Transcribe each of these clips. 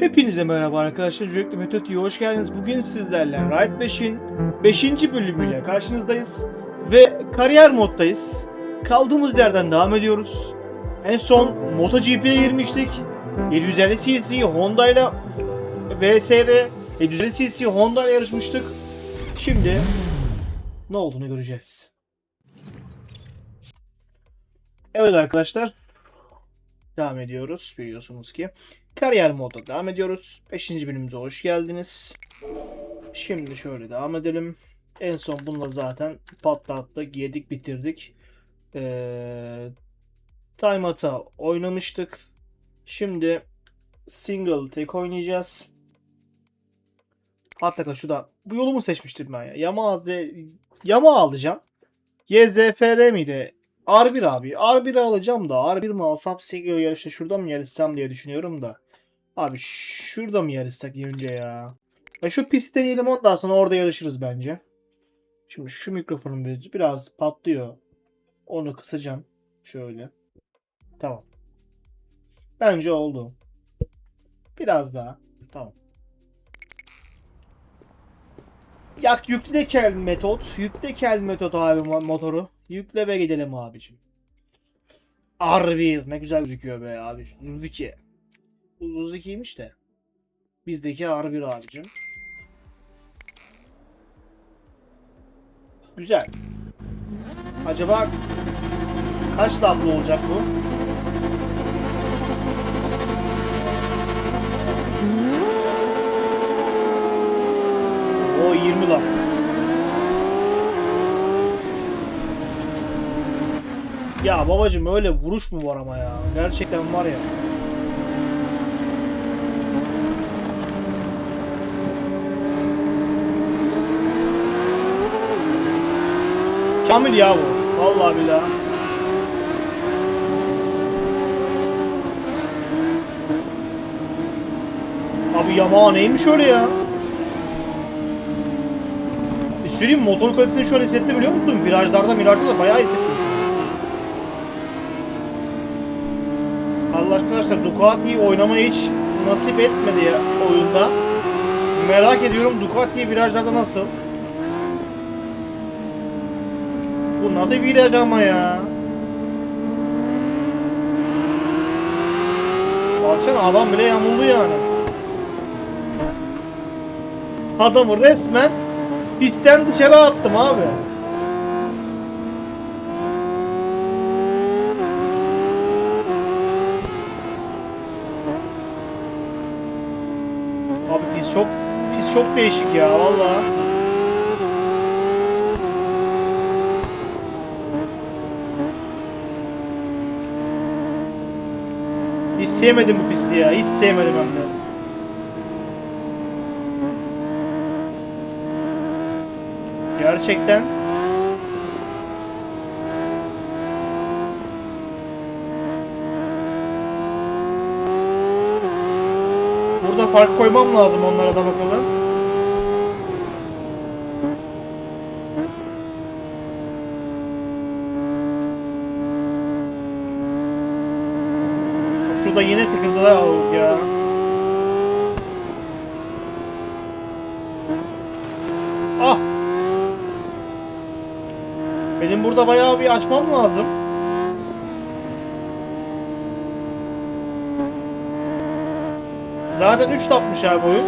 Hepinize merhaba arkadaşlar. Öncelikle Metoti'ye hoş geldiniz. Bugün sizlerle Ride 5'in 5. bölümüyle karşınızdayız. Ve kariyer moddayız. Kaldığımız yerden devam ediyoruz. En son MotoGP'ye girmiştik. 750 cc Honda ile VSR 750 cc Honda ile yarışmıştık. Şimdi ne olduğunu göreceğiz. Evet arkadaşlar. Devam ediyoruz biliyorsunuz ki. Kariyer modda devam ediyoruz. 5. bölümümüze hoş geldiniz. Şimdi şöyle devam edelim. En son bununla zaten patlattık, yedik, bitirdik. Ee, Time Ata oynamıştık. Şimdi single tek oynayacağız. Hatta şu da bu yolu mu seçmiştim ben ya? Yamaha de Yamaha alacağım. YZFR miydi? R1 abi. R1'i alacağım da R1 mi alsam single yarışta şurada mı yarışsam diye düşünüyorum da. Abi şurada mı yarışsak önce ya? Ya şu pisti deneyelim ondan sonra orada yarışırız bence. Şimdi şu mikrofonum bir- biraz patlıyor. Onu kısacağım. Şöyle. Tamam. Bence oldu. Biraz daha. Tamam. Yak yükle kel metot. Yükle kel metot abi mo- motoru. Yükle ve gidelim abicim. R1 ne güzel gözüküyor be abi. Suzuki. Bu Suzuki'ymiş de. Bizdeki R1 abicim. Güzel. Acaba kaç tablo olacak bu? O 20 laf. Ya babacım öyle vuruş mu var ama ya? Gerçekten var ya. Kamil ya bu. Vallahi billahi. Abi Yamaha neymiş öyle ya? Söyleyeyim mi? motor kalitesini şöyle hissetti biliyor musun? Virajlarda mirajda da bayağı hissettim Allah arkadaşlar Ducati'yi oynamayı hiç nasip etmedi ya oyunda. Merak ediyorum Ducati virajlarda nasıl? Bu nasıl viraj ama ya? Baksana adam bile yamuldu yani. Adamı resmen pistten dışarı attım abi. Abi pis çok pis çok değişik ya vallahi. Hiç sevmedim bu pisti ya. Hiç sevmedim hem de. Gerçekten Burada fark koymam lazım onlara da bakalım. Şurada yine tıkırdılar oğlum ya. Ah! Benim burada bayağı bir açmam lazım. Zaten 3 lapmış abi oyun.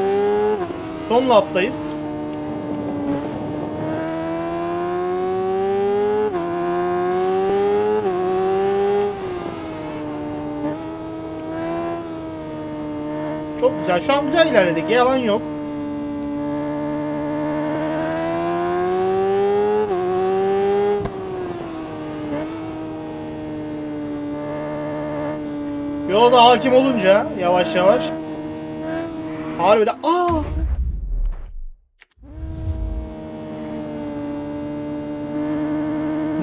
Son laptayız. Çok güzel. Şu an güzel ilerledik. Yalan yok. Yola da hakim olunca yavaş yavaş Harbiden. Aa!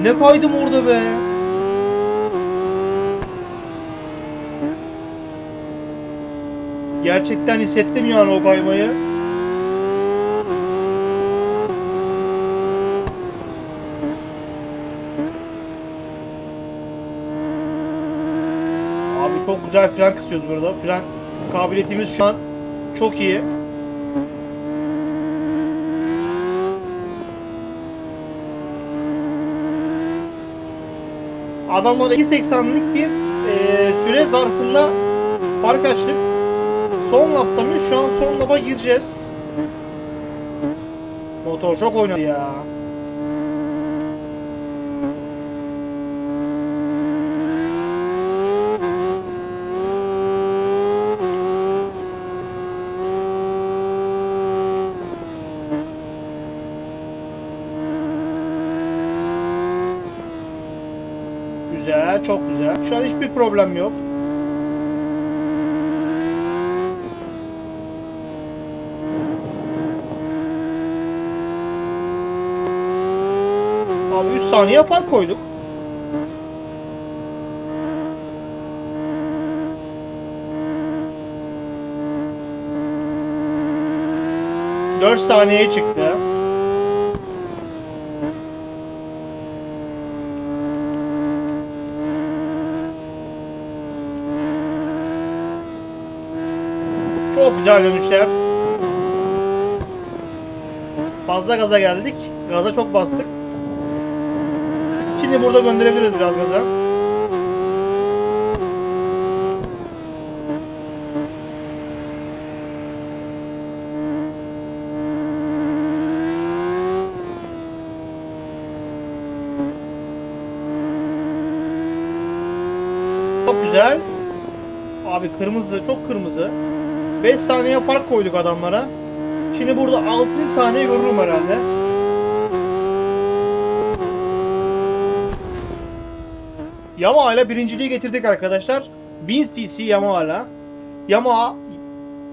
Ne kaydım orada be? Gerçekten hissettim yani o kaymayı. Abi çok güzel fren kısıyoruz burada. Fren kabiliyetimiz şu an Çok iyi. Adamlara 2.80'lik bir eee, süre zarfında fark açtık. Son lapta mıyız? Şu an son lapa gireceğiz. Motor çok oynadı ya. Güzel, çok güzel. Şu an hiçbir problem yok. Abi 3 saniye fark koyduk. Dört saniyeye çıktı. Çok güzel dönüşler. Fazla gaza geldik. Gaza çok bastık. Şimdi burada gönderebiliriz biraz gaza. Çok güzel. Abi kırmızı, çok kırmızı. 5 saniye fark koyduk adamlara. Şimdi burada 6 saniye görürüm herhalde. Yamaha ile birinciliği getirdik arkadaşlar. 1000 cc Yamaha ile. Yamaha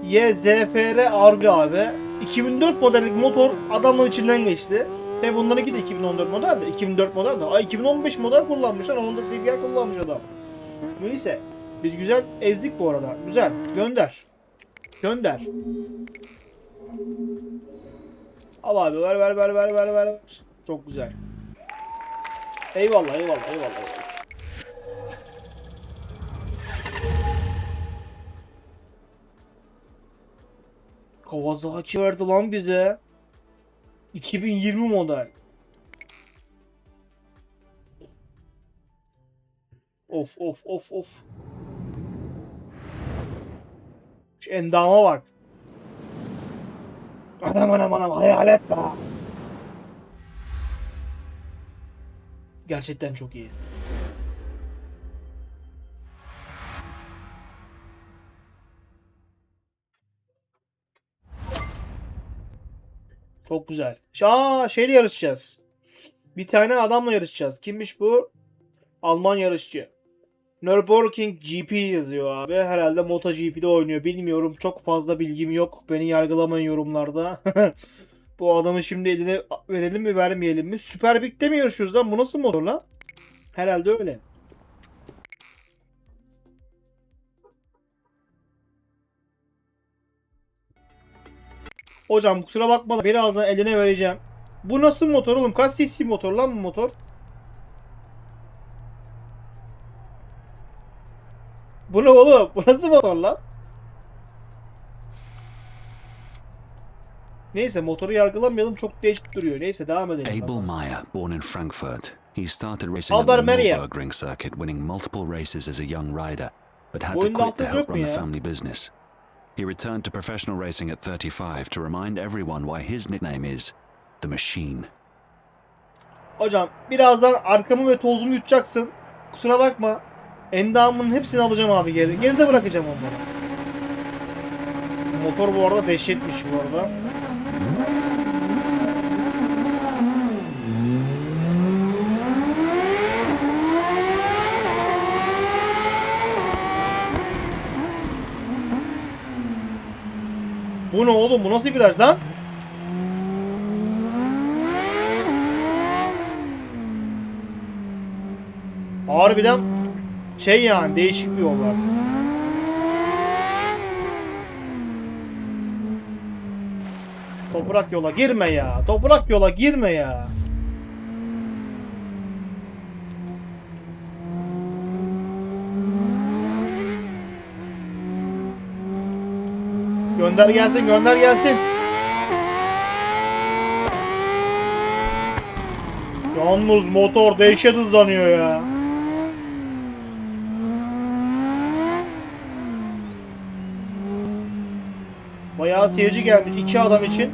YZFR R1 abi. 2004 modellik motor adamların içinden geçti. Tabi bunlarınki de 2014 model de 2004 model de. Ay 2015 model kullanmışlar. Onun da CBR kullanmış adam. Neyse. Biz güzel ezdik bu arada. Güzel. Gönder. Gönder. Al abi ver ver ver ver ver ver. Çok güzel. Eyvallah eyvallah eyvallah. Kawasaki verdi lan bize. 2020 model. Of of of of. Endama bak. Anam anam anam hayalet be. Gerçekten çok iyi. Çok güzel. Aa şeyle yarışacağız. Bir tane adamla yarışacağız. Kimmiş bu? Alman yarışçı. Nürburgring GP yazıyor abi. Herhalde MotoGP'de oynuyor. Bilmiyorum. Çok fazla bilgim yok. Beni yargılamayın yorumlarda. bu adamı şimdi eline verelim mi vermeyelim mi? Süper Big'de mi yarışıyoruz lan? Bu nasıl motor lan? Herhalde öyle. Hocam kusura bakma da birazdan eline vereceğim. Bu nasıl motor oğlum? Kaç cc motor lan bu motor? Bu ne oğlum? Bu nasıl motor lan? Neyse motoru yargılamayalım çok değişik duruyor. Neyse devam edelim. Abel Meyer, born in Frankfurt, he started racing at the Meyer. Nürburgring circuit, winning multiple races as a young rider, but had Bu to quit to help run the family business. He returned to professional racing at 35 to remind everyone why his nickname is the Machine. Hocam birazdan arkamı ve tozumu yutacaksın. Kusura bakma. Endamının hepsini alacağım abi geri. Geride bırakacağım onları. Motor bu arada dehşetmiş bu arada. Bu ne oğlum? Bu nasıl bir viraj lan? Harbiden şey yani değişik bir yol var. Toprak yola girme ya. Toprak yola girme ya. Gönder gelsin, gönder gelsin. Yalnız motor dehşet hızlanıyor ya. Bayağı seyirci gelmiş iki adam için.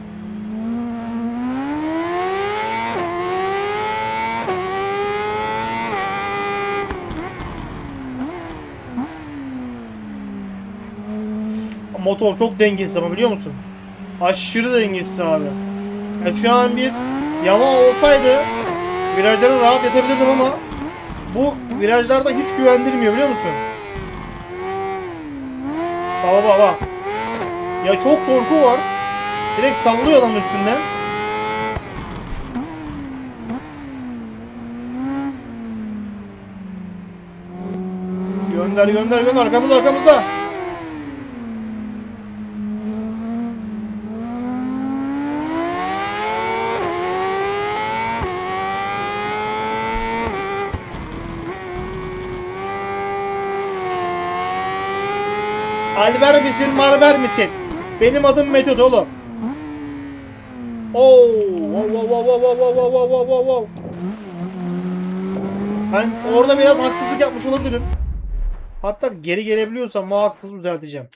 Motor çok dengesiz ama biliyor musun? Aşırı dengesiz abi. Yani şu an bir yama olsaydı virajlara rahat yatabilirdim ama bu virajlarda hiç güvendirmiyor biliyor musun? Baba baba. Ya çok korku var. Direkt sallıyor adam üstünden. Gönder gönder gönder arkamızda arkamızda. Alver misin, Marver misin? Benim adım Metot oğlum. Oo, wow, wow, wow, wow, wow, wow, wow, wow, wow, wow. Ben orada biraz haksızlık yapmış olabilirim. Hatta geri gelebiliyorsam bu haksızlığı düzelteceğim.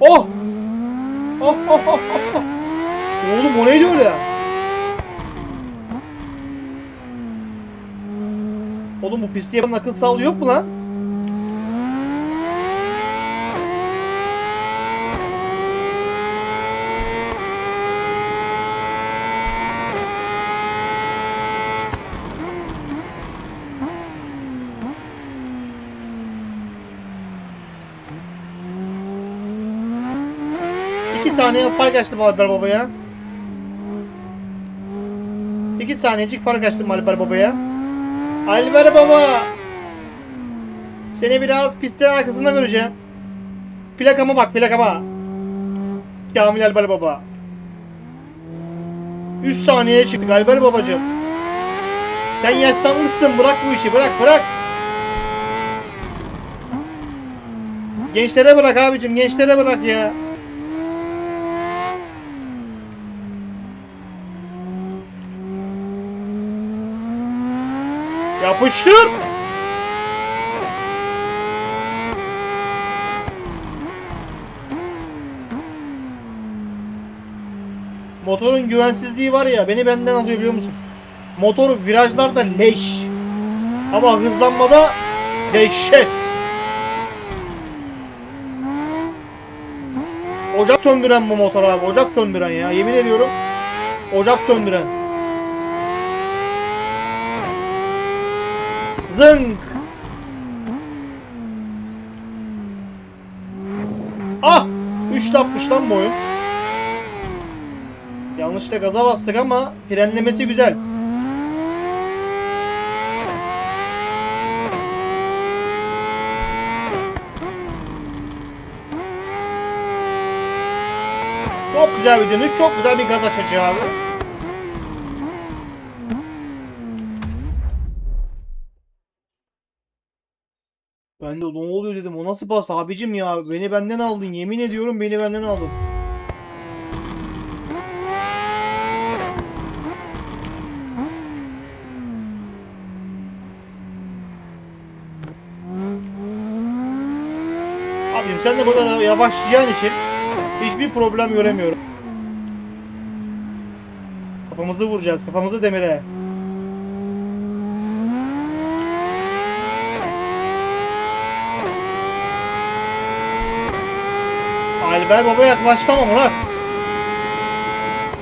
Oh! Oh, oh, oh, oh. Oğlum o neydi öyle? Oğlum bu pisti yapan akıl sağlığı yok mu lan? İki saniye fark açtım Alper Baba'ya. İki saniyecik fark açtım Alper Baba'ya. Alper Baba! Seni biraz pistin arkasında göreceğim. Plakama bak plakama. Kamil Alper Baba. 3 saniyeye çıktık Alper Babacığım. Sen yaşlanmışsın bırak bu işi bırak bırak. Gençlere bırak abicim gençlere bırak ya. Yapıştır. Motorun güvensizliği var ya beni benden alıyor biliyor musun? Motor virajlarda leş. Ama hızlanmada dehşet. Ocak söndüren bu motor abi. Ocak söndüren ya. Yemin ediyorum. Ocak söndüren. Zınk. Ah! 3 tapmış lan bu oyun. Yanlışlıkla gaza bastık ama frenlemesi güzel. Çok güzel bir dönüş, çok güzel bir gaz açıcı abi. Ben de ne oluyor dedim. O nasıl bas abicim ya? Beni benden aldın. Yemin ediyorum beni benden aldın. Abim sen de burada yavaşlayacağın için hiçbir problem göremiyorum. Kafamızı vuracağız. Kafamızı demire. Alper Baba yaklaştı Murat.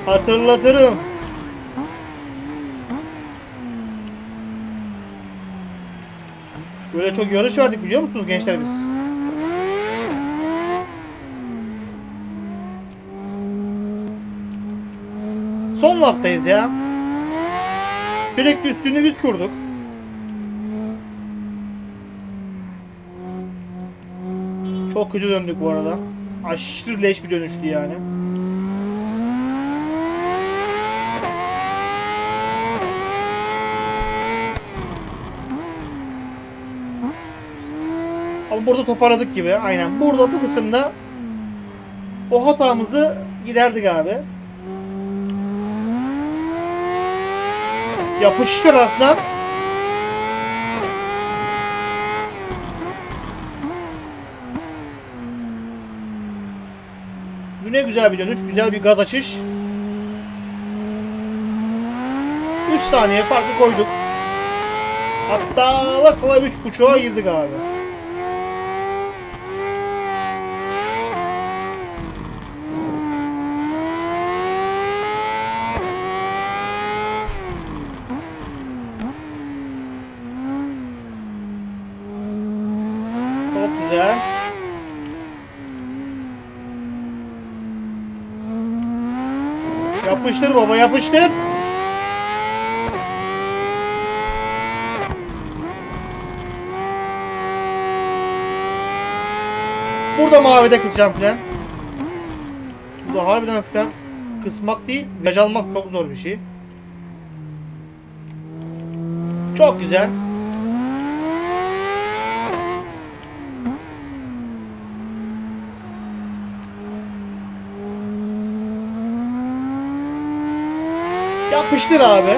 Hatırlatırım. Böyle çok yarış verdik biliyor musunuz gençler biz? Son laptayız ya. Sürekli üstünü biz kurduk. Çok kötü döndük bu arada aşırı leş bir dönüştü yani. Ama burada toparladık gibi. Aynen. Burada bu kısımda o hatamızı giderdik abi. Yapıştır aslan. Yine güzel bir dönüş, güzel bir gaz açış. 3 saniye farkı koyduk. Hatta lakla 3.5'a girdik abi. Çok güzel. Yapıştır baba yapıştır. Burada mavide kısacağım fren. Burada harbiden fren kısmak değil, viraj almak çok zor bir şey. Çok güzel. Yapıştır abi.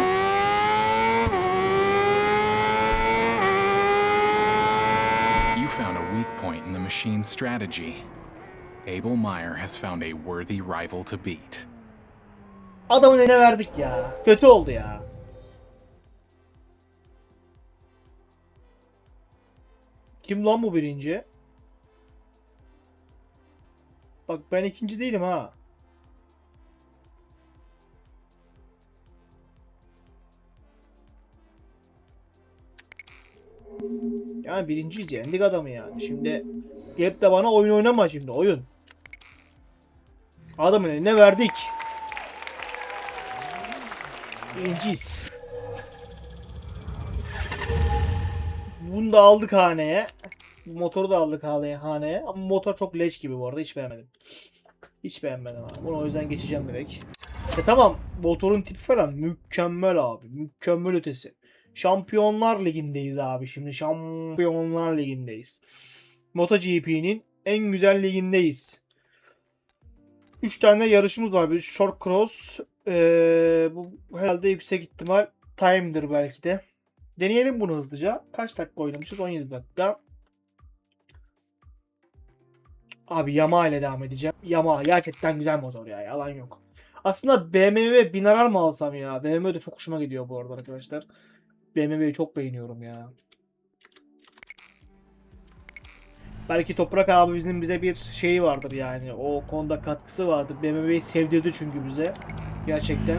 You found a weak point in the machine's strategy. Abel Meyer has found a worthy rival to beat. Adamın eline verdik ya. Kötü oldu ya. Kim lan bu birinci? Bak ben ikinci değilim ha. Yani birinciyiz yendik adamı yani. Şimdi gelip de bana oyun oynama şimdi oyun. Adamın eline verdik. Birinciyiz. Bunu da aldık haneye. Motoru da aldık haneye. Ama motor çok leş gibi bu arada. Hiç beğenmedim. Hiç beğenmedim abi. Bunu o yüzden geçeceğim direkt. E tamam. Motorun tipi falan mükemmel abi. Mükemmel ötesi. Şampiyonlar Ligi'ndeyiz abi. Şimdi Şampiyonlar Ligi'ndeyiz. MotoGP'nin en güzel ligindeyiz. 3 tane yarışımız var. Bir short cross. Ee, bu herhalde yüksek ihtimal time'dır belki de. Deneyelim bunu hızlıca. Kaç dakika oynamışız? 17 dakika. Abi Yamaha ile devam edeceğim. Yamaha gerçekten güzel motor ya. Yalan yok. Aslında BMW binarar mı alsam ya? BMW de çok hoşuma gidiyor bu arada arkadaşlar. BMW'yi çok beğeniyorum ya. Belki Toprak abi bizim bize bir şeyi vardır yani. O konuda katkısı vardır. BMW'yi sevdirdi çünkü bize. Gerçekten.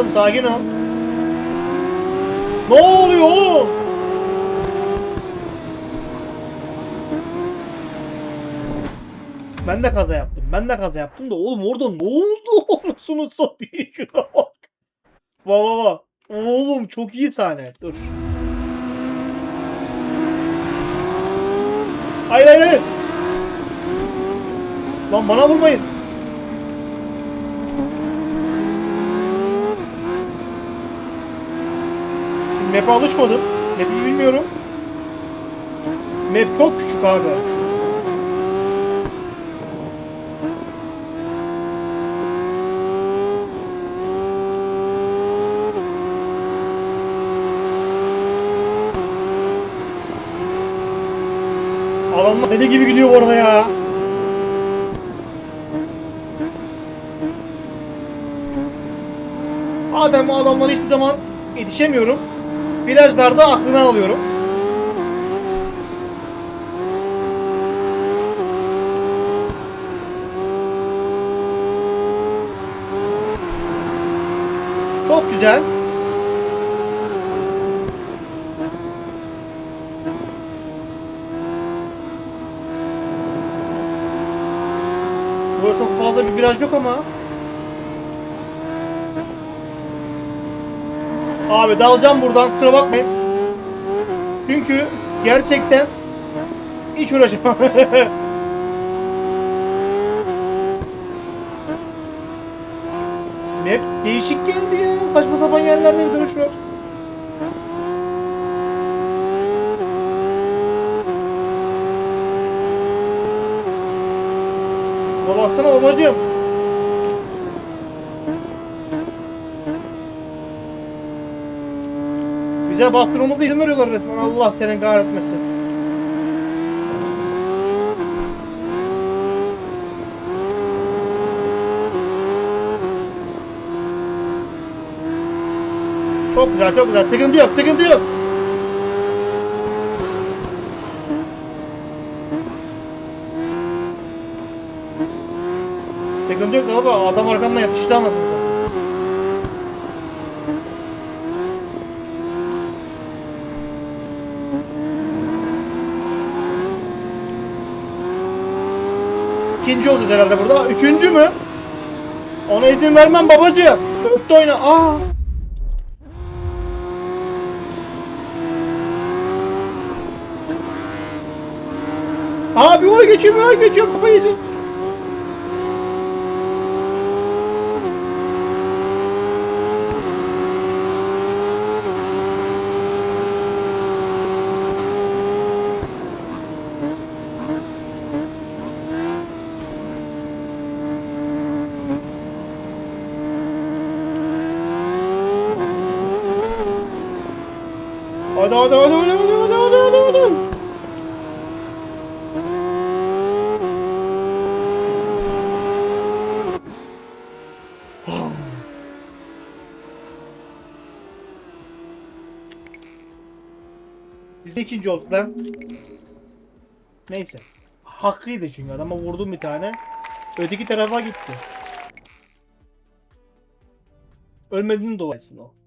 Dostum sakin ol. Ne oluyor oğlum? Ben de kaza yaptım. Ben de kaza yaptım da oğlum orada ne oldu? Anasını satayım şuna bak. Baba baba. Oğlum çok iyi sahne. Dur. Hayır hayır hayır. Lan bana vurmayın. Map'e alışmadım. Map'i bilmiyorum. Map çok küçük abi. Adamlar deli gibi gidiyor bu arada ya. Adem adamlara hiçbir zaman yetişemiyorum. Virajlarda aklını alıyorum. Çok güzel. Burada çok fazla bir viraj yok ama. Abi dalacağım buradan kusura bakmayın. Çünkü gerçekten hiç uğraşamam. Map değişik geldi ya. Saçma sapan yerlerde bir dönüş var. Baksana babacığım. Bize bastırmamıza izin veriyorlar resmen. Allah senin kahretmesin. Çok güzel, çok güzel. Sıkıntı yok, sıkıntı yok. Sıkıntı yok baba. Adam arkamdan yatıştı anasını sen. İkinci oldu herhalde burada. Üçüncü mü? Ona izin vermem babacığım. Dörtte oyna. Aa. Abi oraya geçiyorum, oraya geçiyorum. Kafayı yiyeceğim. Hadi hadi hadi hadi hadi hadi hadi hadi hadi. Biz de ikinci olduk lan. Neyse. Haklıydı çünkü adama vurdum bir tane. Öteki tarafa gitti. Ölmediğini dolayısın o.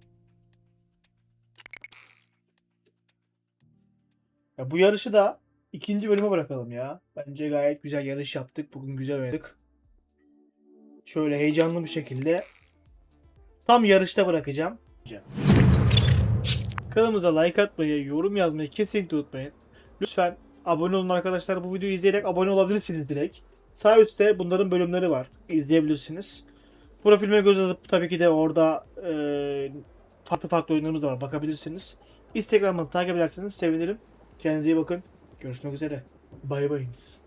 Ya bu yarışı da ikinci bölüme bırakalım ya. Bence gayet güzel yarış yaptık. Bugün güzel oynadık. Şöyle heyecanlı bir şekilde tam yarışta bırakacağım. Kanalımıza like atmayı, yorum yazmayı kesinlikle unutmayın. Lütfen abone olun arkadaşlar. Bu videoyu izleyerek abone olabilirsiniz direkt. Sağ üstte bunların bölümleri var. İzleyebilirsiniz. Profilime göz atıp tabii ki de orada eee, farklı farklı oyunlarımız da var. Bakabilirsiniz. Instagram'dan takip ederseniz sevinirim. Kendinize iyi bakın. Görüşmek üzere. Bay bayınız.